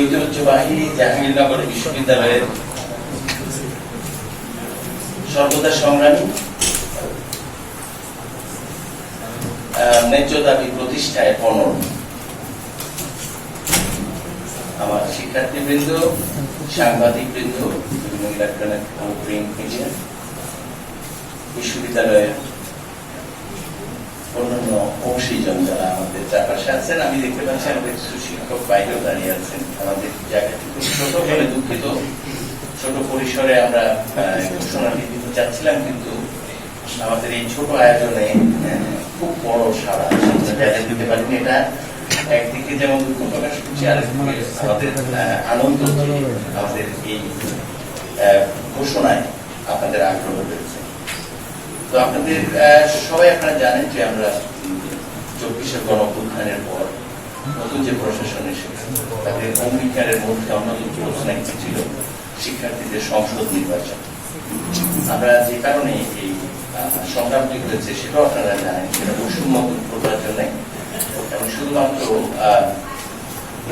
ঐতিহ্যবাহী জাহাঙ্গীরনগর বিশ্ববিদ্যালয়ের সর্বদা সংগ্রামী ন্যায্য দাবি প্রতিষ্ঠায় পণন। আমার ইলেকট্রনিক প্রিন্ট বিশ্ববিদ্যালয়ের অন্যান্য অংশীজন যারা আমাদের চারপাশে আছেন আমি দেখতে পাচ্ছি আমাদের কিছু শিক্ষক বাইরেও দাঁড়িয়ে আছেন। আমাদের জায়গাটি খুব ছোট বলে দুঃখিত। ছোট পরিসরে আমরা আহ, ঘোষণাটি দিতে চাচ্ছিলাম কিন্তু আমাদের এই ছোট আয়োজনে খুব বড় সারা জায়গা দিতে পারিনি। এটা একদিকে যেমন দুঃখ প্রকাশ করছি আরেকদিকে আমাদের আনন্দ আমাদের এই ঘোষণায় আপনাদের আগ্রহ রয়েছে। তো আপনাদের সবাই আপনারা জানেন যে আমরা চব্বিশের গণ অভ্যুত্থানের পর নতুন যে প্রশাসন এসেছে তাদের অঙ্গীকারের মধ্যে অন্যতম প্রধান একটি ছিল, শিক্ষার্থীদের সংসদ নির্বাচন। আমরা যে কারণে এই সংগ্রামটি হয়েছে সেটাও আপনারা জানেন, সেটা বৈষম্য দূর জন্য। এবং শুধুমাত্র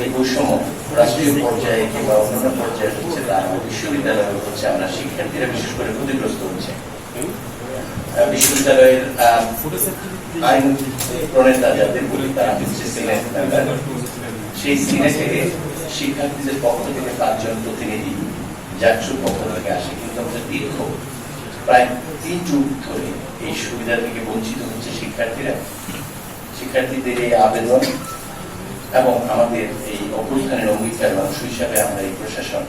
এই বৈষম্য রাষ্ট্রীয় পর্যায়ে কিংবা অন্যান্য পর্যায়ে হচ্ছে তা বিশ্ববিদ্যালয়ে হচ্ছে আমরা শিক্ষার্থীরা বিশেষ করে ক্ষতিগ্রস্ত হচ্ছে। বিশ্ববিদ্যালয়ের আইন প্রণেতা যাদের হচ্ছে সেই শিক্ষার্থীদের পক্ষ থেকে পাঁচজন প্রতিনিধি পক্ষ থেকে আসে, কিন্তু আমাদের দীর্ঘ, প্রায় তিন যুগ ধরে এই সুবিধা থেকে বঞ্চিত হচ্ছে শিক্ষার্থীরা। শিক্ষার্থীদের এই আবেদন এবং আমাদের এই অভ্যুত্থানের অঙ্গীকার অংশ হিসাবে আমরা এই প্রশাসন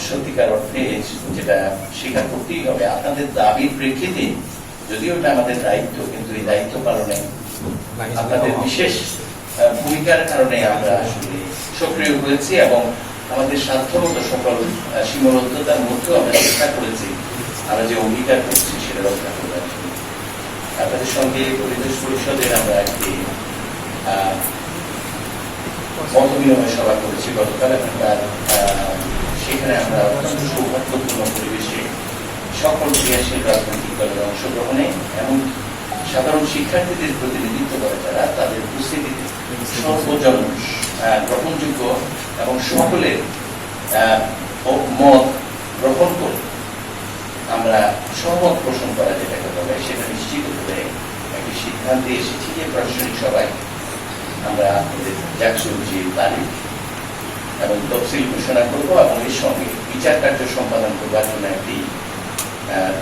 সত্যিকার অর্থে যেটা স্বীকার করতেই হবে। আপনাদের দাবির প্রেক্ষিতে যদিও এটা আমাদের দায়িত্ব কিন্তু এই দায়িত্ব পালনে আপনাদের বিশেষ ভূমিকার কারণে আমরা আসলে সক্রিয় হয়েছি এবং আমাদের সাধ্যমতো সকল সীমাবদ্ধতার মধ্যেও আমরা চেষ্টা করেছি আমরা যে অঙ্গীকার করছি সেটা রক্ষা করার জন্য। আপনাদের সঙ্গে পরিবেশ পরিষদের আমরা একটি আহ, মত বিনিময় সভা করেছি। গতকাল আহ, সেখানে আমরা সৌভাগ্যপূর্ণ পরিবেশে সকল ক্রিয়াশীল রাজনৈতিক দলের অংশগ্রহণে এবং সাধারণ শিক্ষার্থীদের প্রতিনিধিত্ব করে যারা তাদের উপস্থিতিতে সর্বজন গ্রহণযোগ্য এবং সকলের মত গ্রহণ করে আমরা সহমত পোষণ করা যেটাকে বলে, সেটা নিশ্চিত করে একটি সিদ্ধান্তে এসেছি যে প্রশাসনিক সভায় আমরা আমাদের তারিখ এবং তফসিল ঘোষণা করব এবং এর সঙ্গে বিচার কার্য সম্পাদন করবার জন্য একটি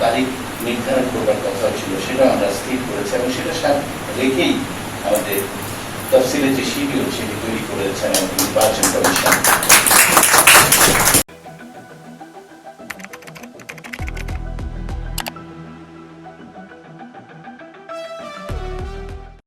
তারিখ নির্ধারণ করবার কথা ছিল, সেটাও আমরা স্থির করেছি এবং সেটা সাথে রেখেই আমাদের তফসিলের যে শিবির সেটি তৈরি করেছেন আমাদের নির্বাচন কমিশন।